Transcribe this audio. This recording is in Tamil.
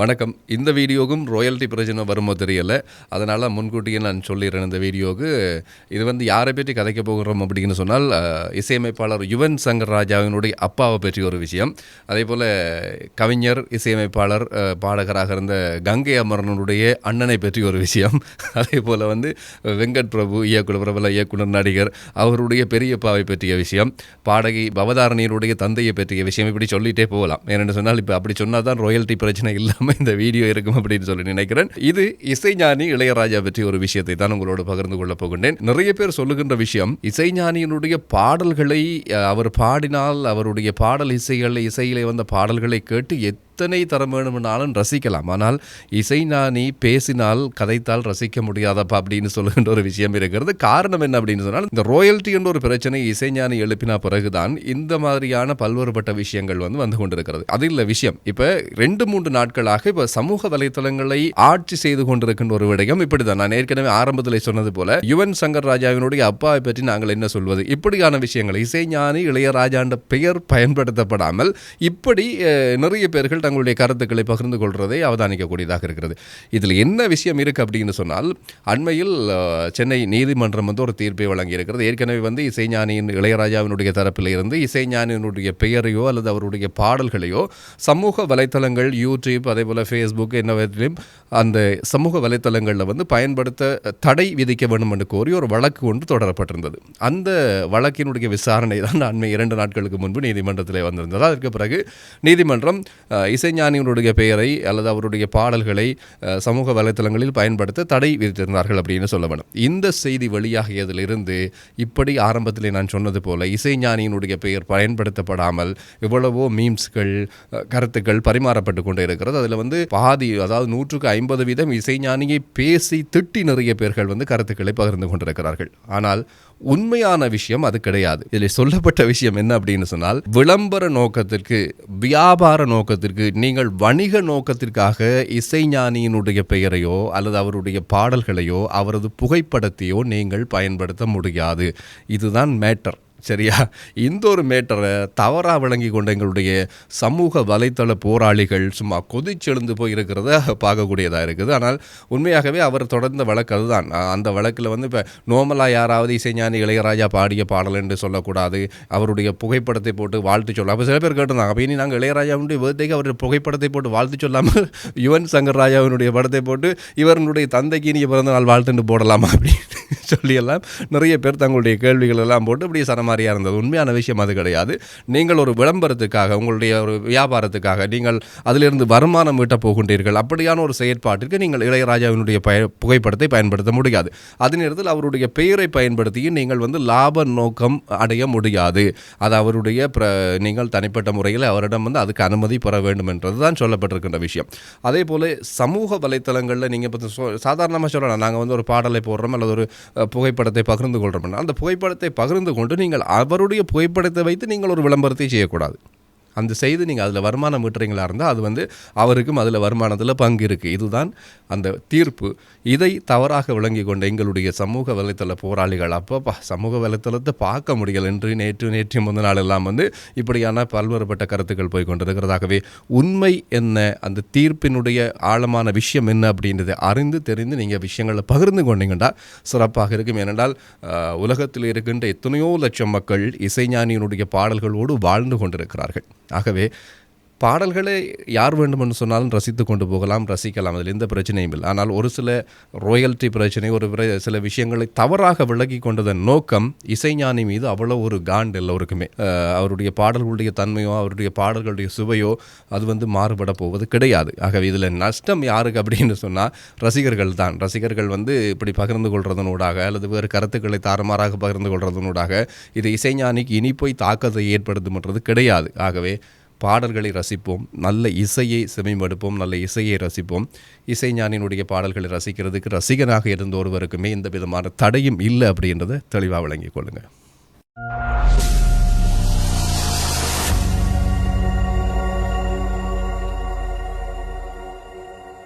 வணக்கம். இந்த வீடியோவுக்கும் ராயல்ட்டி பிரச்சனை வருமோ தெரியல. அதனால் முன்கூட்டியே நான் சொல்லிடுறேன் இந்த வீடியோவுக்கு. இது வந்து யாரை பற்றி கதைக்க போகிறோம் அப்படின்னு சொன்னால் இசையமைப்பாளர் யுவன் சங்கர் ராஜாவினுடைய அப்பாவை பற்றி ஒரு விஷயம். அதே போல் கவிஞர் இசையமைப்பாளர் பாடகராக இருந்த கங்கை அமரனுடைய அண்ணனை பற்றி ஒரு விஷயம். அதே போல் வந்து வெங்கட் பிரபு இயக்குனர் பிரபல இயக்குனர் நடிகர் அவருடைய பெரியப்பாவை பற்றிய விஷயம். பாடகி பவதாரணியருடைய தந்தையை பற்றிய விஷயம். இப்படி சொல்லிட்டே போகலாம். ஏனென்று சொன்னால் இப்போ அப்படி சொன்னால் தான் ராயல்ட்டி பிரச்சனை இல்லை. இல்லாமல் இந்த வீடியோ இருக்கும் அப்படின்னு சொல்லி நினைக்கிறேன். இது இசைஞானி இளையராஜா பற்றி ஒரு விஷயத்தை தான் உங்களோட பகிர்ந்து கொள்ள போகின்றேன். நிறைய பேர் சொல்லுகின்ற விஷயம் இசைஞானியினுடைய பாடல்களை அவர் பாடினால் அவருடைய பாடல் இசைகளை இசையிலே வந்த பாடல்களை கேட்டு எத்தனை தரம் வேணுமானாலும் ரசிக்கலாம். ஆனால் இசைஞானி பேசினால் கதைத்தால் ரசிக்க முடியாதப்பா அப்படின்னு சொல்லுகின்ற ஒரு விஷயம் இருக்கிறது. காரணம் என்ன அப்படின்னு சொன்னால் இந்த ராயல்ட்டி என்ற ஒரு பிரச்சனை இசைஞானி எழுப்பின பிறகுதான் இந்த மாதிரியான பல்வேறுபட்ட விஷயங்கள் வந்து வந்து கொண்டிருக்கிறது. அது இல்லை விஷயம். இப்போ ரெண்டு மூன்று நாட்களாக இப்போ சமூக வலைத்தளங்களை ஆட்சி செய்து கொண்டிருக்கின்ற ஒரு விடயம் இப்படிதான். நான் ஏற்கனவே ஆரம்பத்தில் சொன்னது போல யுவன் சங்கர் ராஜாவினுடைய அப்பாவை பற்றி நாங்கள் என்ன சொல்வது? இப்படியான விஷயங்கள் இசைஞானி இளையராஜான்ற பெயர் பயன்படுத்தப்படாமல் இப்படி நிறைய பேர்கள் தங்களுடைய கருத்துக்களை பகிர்ந்து கொள்வதை அவதானிக்கக்கூடியதாக இருக்கிறது. இதில் என்ன விஷயம் இருக்குது அப்படின்னு சொன்னால் அண்மையில் சென்னை நீதிமன்றம் வந்து ஒரு தீர்ப்பை வழங்கி இருக்கிறது ஏற்கனவே வந்து இசைஞானியின் இளையராஜாவினுடைய தரப்பில் இருந்து இசைஞானியினுடைய பெயரையோ அல்லது அவருடைய பாடல்களையோ சமூக வலைத்தளங்கள் யூடியூப் அதே போல் ஃபேஸ்புக் என்னவற்றிலும் அந்த சமூக வலைத்தளங்களில் வந்து பயன்படுத்த தடை விதிக்க வேண்டும் என்று கோரி ஒரு வழக்கு ஒன்று தொடரப்பட்டிருந்தது. அந்த வழக்கினுடைய விசாரணை தான் அண்மை இரண்டு நாட்களுக்கு முன்பு நீதிமன்றத்தில் வந்திருந்தது. அதற்கு பிறகு நீதிமன்றம் இசைஞானியினுடைய பெயரை அல்லது அவருடைய பாடல்களை சமூக வலைத்தளங்களில் பயன்படுத்த தடை விதித்திருந்தார்கள் அப்படின்னு சொல்ல வேணும். இந்த செய்தி வெளியாகியதிலிருந்து இப்படி ஆரம்பத்திலே நான் சொன்னது போல இசைஞானியினுடைய பெயர் பயன்படுத்தப்படாமல் எவ்வளவோ மீம்ஸ்கள் கருத்துக்கள் பரிமாறப்பட்டு கொண்டே இருக்கிறது. அதில் வந்து பாதி அதாவது நூற்றுக்கு ஐம்பது வீதம் இசைஞானியை பேசி திட்டி நிறைய பேர்கள் வந்து கருத்துக்களை பகிர்ந்து கொண்டிருக்கிறார்கள். ஆனால் உண்மையான விஷயம் அது கிடையாது. இதில் சொல்லப்பட்ட விஷயம் என்ன அப்படின்னு சொன்னால் விளம்பர நோக்கத்திற்கு வியாபார நோக்கத்திற்கு நீங்கள் வணிக நோக்கத்திற்காக இசைஞானியினுடைய பெயரையோ அல்லது அவருடைய பாடல்களையோ அவரது புகைப்படத்தையோ நீங்கள் பயன்படுத்த முடியாது. இதுதான் மேட்டர். சரியா? இந்த ஒரு மேட்டரை தவறாக விளங்கி கொண்ட எங்களுடைய சமூக வலைத்தள போராளிகள் சும்மா கொதிச்செழுந்து போய் இருக்கிறத பார்க்கக்கூடியதாக இருக்குது. ஆனால் உண்மையாகவே அவர் தொடர்ந்த வழக்கு அதுதான். அந்த வழக்கில் வந்து இப்போ நோமலாக யாராவது இசைஞானி இளையராஜா பாடிய பாடல் என்று சொல்லக்கூடாது. அவருடைய புகைப்படத்தை போட்டு வாழ்த்து சொல்ல அப்போ சில பேர் கேட்டிருந்தாங்க அப்போ இனி நாங்கள் இளையராஜாவுடைய பர்த்டேக்கு அவருடைய புகைப்படத்தை போட்டு வாழ்த்து சொல்லாமல் யுவன் சங்கர் ராஜாவினுடைய படத்தை போட்டு இவருடைய தந்தைக்கு இனி பிறந்த நாள் வாழ்த்துன்னு போடலாமா அப்படின்னு சொல்லியெல்லாம் நிறைய பேர் தங்களுடைய கேள்விகள் எல்லாம் போட்டு இப்படி மாதிரியாக இருந்தது. உண்மையான விஷயம் அது கிடையாது. நீங்கள் ஒரு விளம்பரத்துக்காக உங்களுடைய ஒரு வியாபாரத்துக்காக நீங்கள் அதிலிருந்து வருமானம் ஈட்டப் போகின்றீர்கள். அப்படியான ஒரு செயற்பாட்டிற்கு நீங்கள் இளையராஜாவினுடைய பய புகைப்படத்தை பயன்படுத்த முடியாது. அதே நேரத்தில் அவருடைய பெயரை பயன்படுத்தியும் நீங்கள் வந்து லாப நோக்கம் அடைய முடியாது. அது அவருடைய பிர நீங்கள் தனிப்பட்ட முறையில் அவரிடம் வந்து அதுக்கு அனுமதி பெற வேண்டும் என்றது தான் சொல்லப்பட்டிருக்கின்ற விஷயம். அதே போல சமூக வலைத்தளங்களில் நீங்கள் இப்போ சொ சாதாரணமாக சொல்லலாம். நாங்கள் வந்து ஒரு பாடலை போடுறோம் அல்லது ஒரு புகைப்படத்தை பகிர்ந்து கொள்கிறோம் அந்த புகைப்படத்தை பகிர்ந்து கொண்டு நீங்கள் அவருடைய புகைப்படத்தை வைத்து நீங்கள் ஒரு விளம்பரத்தை செய்யக்கூடாது. அந்த செய்து நீங்கள் அதில் வருமானம் ஈட்டுறீங்களா இருந்தால் அது வந்து அவருக்கும் அதில் வருமானத்தில் பங்கு இருக்குது இதுதான் அந்த தீர்ப்பு. இதை தவறாக விளங்கி கொண்ட எங்களுடைய சமூக வலைத்தள போராளிகள் அப்பப்பா சமூக வலைத்தளத்தை பார்க்க முடியல. என்று நேற்று நேற்று முந்தின நாள் எல்லாம் வந்து இப்படியான பல்வேறுபட்ட கருத்துக்கள் போய் கொண்டிருக்கிறதாகவே உண்மை என்ன அந்த தீர்ப்பினுடைய ஆழமான விஷயம் என்ன அப்படின்றதை அறிந்து தெரிந்து நீங்கள் விஷயங்களை பகிர்ந்து கொண்டீங்கன்னா சிறப்பாக இருக்கும். ஏனென்றால் உலகத்தில் இருக்கின்ற எத்தனையோ லட்சம் மக்கள் இசைஞானியினுடைய பாடல்களோடு வாழ்ந்து கொண்டிருக்கிறார்கள். ஆகவே பாடல்களை யார் வேண்டுமென்று சொன்னாலும் ரசித்து கொண்டு போகலாம் ரசிக்கலாம். அதில் எந்த பிரச்சனையும் இல்லை. ஆனால் ஒரு சில ராயல்ட்டி பிரச்சனை ஒரு சில விஷயங்களை தவறாக விலகி கொண்டதன் நோக்கம் இசைஞானி மீது அவ்வளோ ஒரு காண்ட் எல்லோருக்குமே. ஒருக்குமே அவருடைய பாடல்களுடைய தன்மையோ அவருடைய பாடல்களுடைய சுவையோ அது வந்து மாறுபட போவது கிடையாது. ஆகவே இதில் நஷ்டம் யாருக்கு அப்படின்னு சொன்னால் ரசிகர்கள் தான். ரசிகர்கள் வந்து இப்படி பகிர்ந்து கொள்றதனூடாக அல்லது வேறு கருத்துக்களை தாறுமாறாக பகிர்ந்து கொள்றதனூடாக இது இசைஞானிக்கு இனி போய் தாக்கத்தை ஏற்படுத்தும்ன்றது கிடையாது. ஆகவே பாடல்களை ரசிப்போம். நல்ல இசையை செவிமடுப்போம் நல்ல இசையை ரசிப்போம். இசைஞானியினுடைய பாடல்களை ரசிக்கிறதுக்கு ரசிகனாக இருந்த ஒருவருக்குமே எந்த விதமான தடையும் இல்லை அப்படின்றத தெளிவாக விளங்கிக் கொள்ளுங்கள்